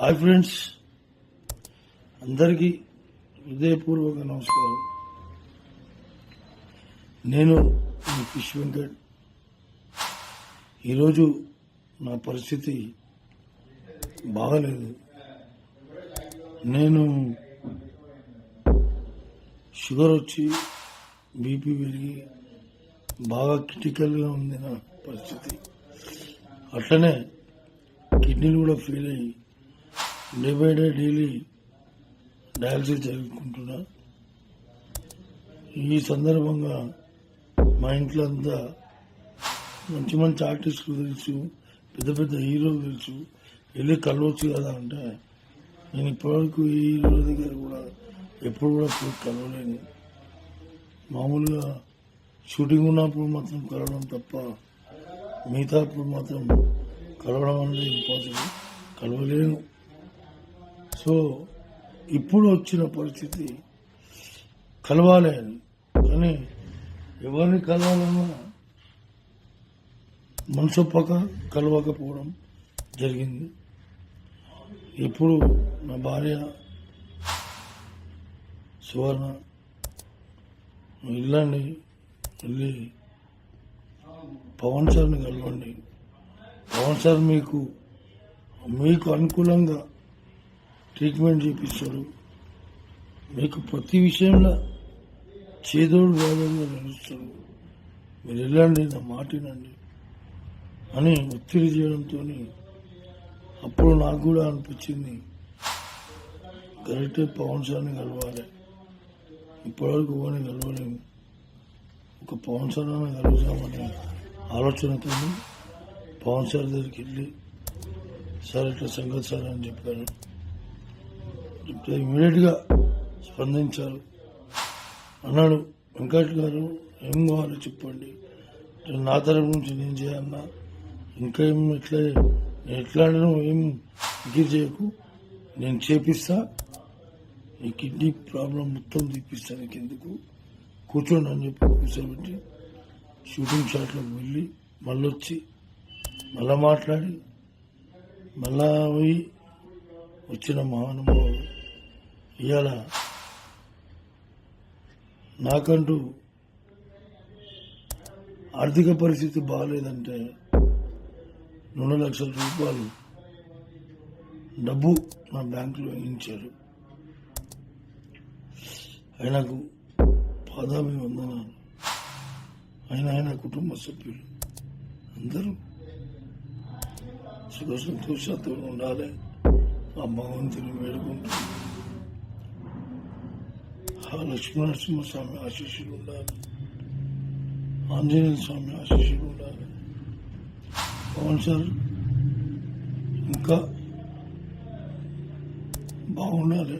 Hi friends అందరికీ హృదయపూర్వక నమస్కారం. నేను మీ ఫిష్ వెంకట్. ఈరోజు నా పరిస్థితి బాగలేదు. నేను షుగర్ వచ్చి బీపీ పెరిగి బాగా క్రిటికల్గా ఉంది నా పరిస్థితి. అట్లనే కిడ్నీలు కూడా ఫెయిల్ అయ్యి day by day daily dialysis జరుపుకుంటున్నా ఈ సందర్భంగా మా ఇంట్లో అంతా మంచి మంచి ఆర్టిస్టులు తెలుసు పెద్ద పెద్ద హీరోలు తెలుసు. వెళ్ళి కలవచ్చు కదా అంటే నేను ఇప్పటివరకు ఈ హీరో దగ్గర కూడా ఎప్పుడు కూడా పోయి కలవలేను. మామూలుగా షూటింగ్ ఉన్నప్పుడు మాత్రం కలవడం తప్ప మిగతా అప్పుడు మాత్రం కలవడం అనేది ఇంపాసిబుల్. కలవలేను. సో ఇప్పుడు వచ్చిన పరిస్థితి కలవాలి. కానీ ఎవరిని కలవాలన్నా మనసొప్పక కలవకపోవడం జరిగింది. ఇప్పుడు నా భార్య సువర్ణ వెళ్ళండి వెళ్ళి పవన్ సార్ని కలవండి. పవన్ సార్ మీకు మీకు అనుకూలంగా ట్రీట్మెంట్ చేపిస్తారు. మీకు ప్రతి విషయంలో చేదోడు వాదోడుగా నిలుస్తాడు మీరు వెళ్ళండి నా మాటినండి అని ఒత్తిడి చేయడంతో అప్పుడు నాకు కూడా అనిపించింది. కరెక్టే పవన్ సార్ని కలవాలి. ఇప్పటివరకు ఎవరిని కలవలేము. ఒక పవన్ సార్ అని ఆలోచనతో పవన్ సార్ దగ్గరికి వెళ్ళి సార్ ఇట్లా సంగతి సార్ అని చెప్పాను ఇట్లా ఇమీడియట్గా స్పందించారు. అన్నాడు వెంకట్ గారు ఏం కావాలో చెప్పండి. నా తరపు నుంచి నేను చేయాలన్నా ఇంకా ఏం ఎట్లా నేను ఎట్లా ఏం ఇది చేయకు. నేను చేపిస్తా. ఈ కిడ్నీ ప్రాబ్లం మొత్తం తీపిస్తా నీకు ఎందుకు కూర్చోండి అని చెప్పి కూర్చోబెట్టి షూటింగ్ షాట్లోకి వెళ్ళి మళ్ళీ వచ్చి మళ్ళా మాట్లాడి మళ్ళా పోయి వచ్చిన మహానుభావ ఇవాళ నాకంటూ ఆర్థిక పరిస్థితి బాగాలేదంటే రెండు లక్షల రూపాయలు డబ్బు నా బ్యాంకులో వేయించారు. ఆయనకు పాదాభి వందనాలు ఆయన ఆయన కుటుంబ సభ్యులు. అందరూ సుఖ సంతోషాలతో ఉండాలి. ఆ భగవంతుని వేడుకుంటూ లక్ష్మీనరసింహ స్వామి ఆశీస్సులు ఉండాలి ఆంజనేయ స్వామి ఆశీస్సులు ఉండాలి పవన్ సార్ ఇంకా బాగుండాలి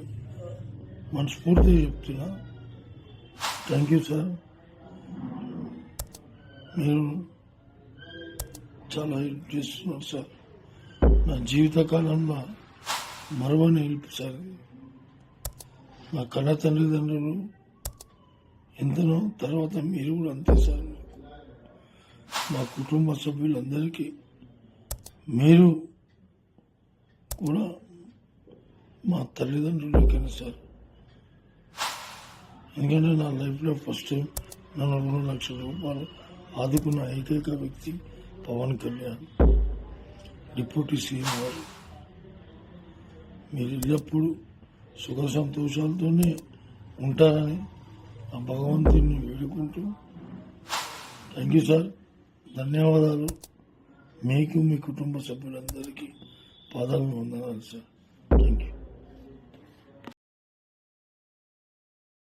మనస్ఫూర్తిగా చెప్తున్నా థ్యాంక్ యూ సార్ మీరు చాలా హెల్ప్ చేస్తున్నారు సార్ నా జీవితకాలంలో మరవని హెల్ప్ సార్ నా కన్న తల్లిదండ్రులు ఎంతనో తర్వాత మీరు కూడా అంతే సార్. మా కుటుంబ సభ్యులందరికీ మీరు కూడా మా తల్లిదండ్రులు సార్. ఎందుకంటే నా లైఫ్లో ఫస్ట్ నన్ను రెండు లక్షల రూపాయలు ఆదుకున్న ఏకైక వ్యక్తి పవన్ కళ్యాణ్ డిప్యూటీ సీఎం గారు. మీరు ఎల్లప్పుడూ సుఖ సంతోషాలతోనే ఉంటారని ఆ భగవంతుని వేడుకుంటూ థ్యాంక్ యూ సార్. ధన్యవాదాలు. మీకు మీ కుటుంబ సభ్యులందరికీ పాదాలు వందనాలు సార్.